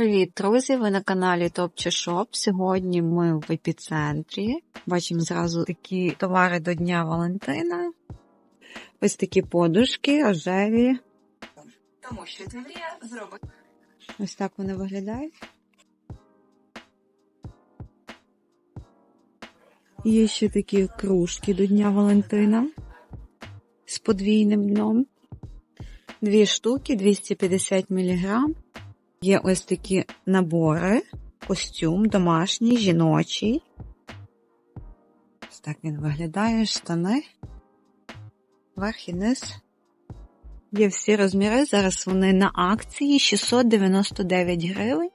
Привіт, друзі! Ви на каналі Шоп. Сьогодні ми в епіцентрі. Бачимо зразу такі товари до Дня Валентина. Ось такі подушки, рожеві. Тому що Таврія зробить. Ось так вони виглядають. Є ще такі кружки до Дня Валентина з подвійним дном. Дві штуки, 250 мг. Є ось такі набори, костюм домашній, жіночий. Ось так він виглядає, штани, верх і низ. Є всі розміри, зараз вони на акції 699 гривень.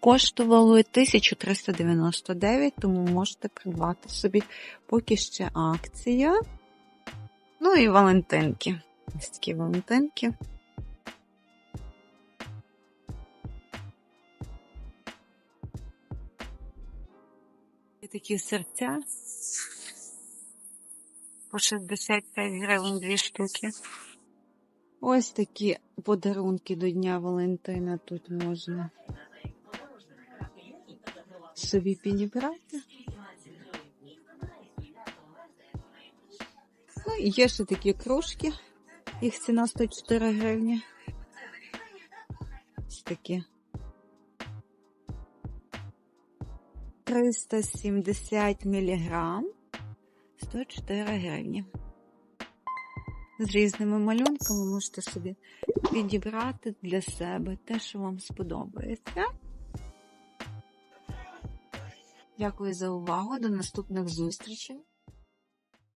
Коштували 1399, тому можете придбати собі поки ще акція. Ну і валентинки. Ось такі валентинки. Такі серця. По 65 гривень дві штуки. Ось такі подарунки до Дня Валентина тут можна собі підібрати. Ну є ще такі кружки. Їх ціна 104 гривні. Ось такі. 370 міліграм. 104 гривні. З різними малюнками можете собі підібрати для себе те, що вам сподобається. Дякую за увагу. До наступних зустрічей.